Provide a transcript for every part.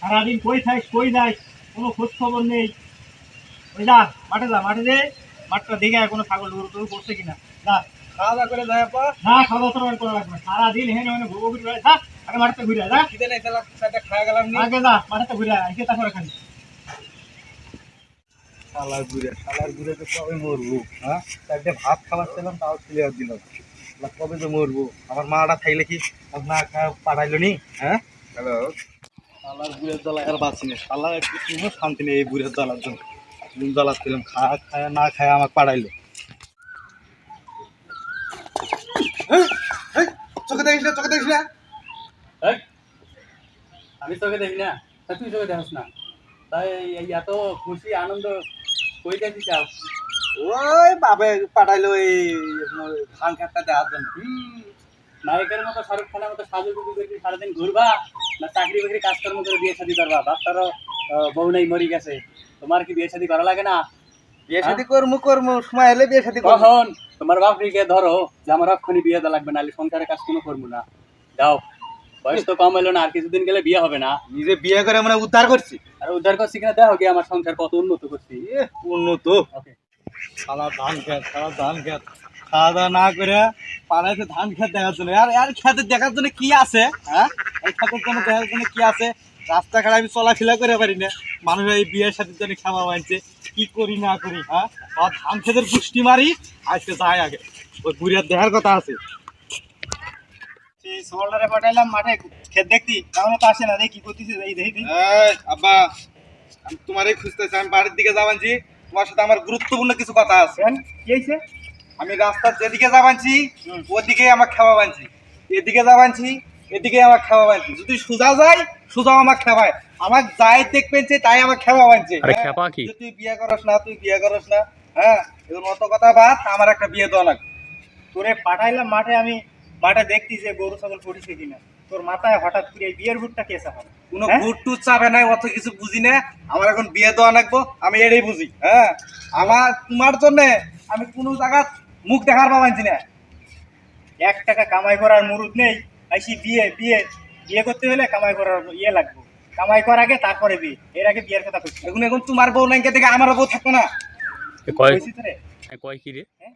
সারাদিন কই থাকিস কই যাস কোনো খোঁজ খবর নেই। ওই যা মাঠে যা মাঠে যে মাঠটা দেখে কোনো ছাগল গরু টরু করছে কিনা। যা খাওয়া দাওয়া করে যায় না খাওয়া দাওয়া করা লাগবে সারাদিন হেনে হেনে ঘুরো ঘুরি যা আগে মাঠে ঘুরে যা। খিদে নেই তাহলে খাওয়া গেলাম নি। আগে যা মাঠে ঘুরে আয়, তারপরে খালি শালার ঘুরে শালার ঘুরে তো কবে মরবো হ্যাঁ? চারটে ভাত খাবার ছিলাম তাও ক্লিয়ার দিল কবে তো মরবো? আমার মাটা থাকলে কি না পাঠাইলো নি? হ্যাঁ? হ্যালো? শালার জ্বালা আর বাঁচি না। শালা একটু কোনো শান্তি নেই এই বুড়ের জ্বালার জন্য। নুন জ্বালা ছিলাম খাওয়া খায় না খায় আমাকে পাঠাইলো। চোখে দেখিস না চোখে দেখিস না। আমি তোকে দেখি না। তুই তোকে দেখাস না। তাই এত খুশি আনন্দ কই যাচ্ছি চাও ওই বাবে পাঠাইলো এই ধান খেতটা দেওয়ার জন্য। নায়কের মতো শাহরুখ খানের মতো সাজু গুজু করে সারাদিন ঘুরবা? না চাকরি বাকরি কাজকর্ম করে বিয়ে শাদী করবা? বউ নেই মরি গেছে। তোমার কি বিয়ে শাদী করা লাগে না? বিয়ে শাদি করমু করমু সময় এলে বিয়ে শাদি কখন? তোমার বাপরিকে ধরো যে আমার অক্ষণি বিয়ে দেওয়া লাগবে না নাহলে সংসারে কাজ কোনো করব না। যাও। বয়স তো কম এলো না আর কিছুদিন গেলে বিয়ে হবে না। নিজে বিয়ে করে মানে উদ্ধার করছি। আর উদ্ধার করছি কিনা দেখো কি আমার সংসার কত উন্নত করছি। উন্নত। সারা ধান খেত সারা ধান খেত। খাওয়া দাওয়া না করে পাড়াইতে ধান খেত দেখার জন্য। আর আর খেতে দেখার জন্য কি আছে হ্যাঁ? এই খেতের জন্য দেখার জন্য কি আছে? রাস্তাঘাট আমি চলাফেরা করে পারি না। মানুষ এই বিয়ের সাথে জন্য খাওয়া মানছে কি করি না করি হ্যাঁ? ধান খেতের পুষ্টি মারি আজকে যাই আগে। ওই বুড়িয়ার দেখার কথা আছে। পাঠাইলাম মাঠে খেত দেখতি তেমন তো আসে না দেখি কি করতেছে এই দেখি দেখি। এই আব্বা আমি খুঁজতেছি আমি বাড়ির দিকে যাবানছি তোমার সাথে আমার গুরুত্বপূর্ণ কিছু কথা আছে। কি হয়েছে? আমি রাস্তার যেদিকে যাবানছি ওদিকে আমার খাওয়া বানছি এদিকে যাবানছি এদিকে আমার খাওয়া বানছি যদি সোজা যায় সোজা আমার খাওয়ায় আমার যাই দেখবেন তাই আমার খাওয়া বানছে আরে তুই বিয়ে করস না তুই বিয়ে করস না হ্যাঁ? এর মতো কথা বাদ আমার একটা বিয়ে দেওয়া লাগবে। তোরে পাঠাইলাম মাঠে আমি মাঠে দেখতি যে গরু ছাগল পড়িছে কিনা? তোর মাথায় হঠাৎ করে এই বিয়ের ভুটটা কেসা হবে কোনো হ্যাঁ? ঘুর টুর চাবে নাই অত কিছু বুঝি না। আমার এখন বিয়ে দেওয়া লাগবো আমি এটাই বুঝি হ্যাঁ? আমার তোমার জন্য আমি কোনো জায়গা মুখ দেখার পাবানছি না। এক টাকা কামাই করার মুরুদ নেই আইসি বিয়ে বিয়ে বিয়ে করতে হলে কামাই করার ইয়ে লাগবে। কামাই করার আগে তারপরে বিয়ে এর আগে বিয়ের কথা করছি এখন এখন তোমার বউ নাইকে থেকে আমার বউ থাকবে না। কয় কয় কি রে? হ্যাঁ?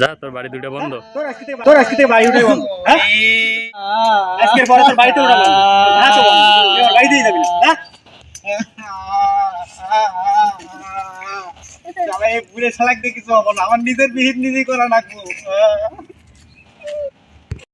যা তোর বাড়ি দুটো বন্ধ আজকে থেকে তোর আজকে থেকে বাড়ি উঠে বন্ধ হ্যাঁ আজকের পরে তোর বাড়িতে উঠা বন্ধ হ্যাঁ তো বন্ধ এবার বাড়িতেই যাবি না হ্যাঁ বুড়ে শালাক হব আমার নিজের বিহিত নিজেই করা লাগবো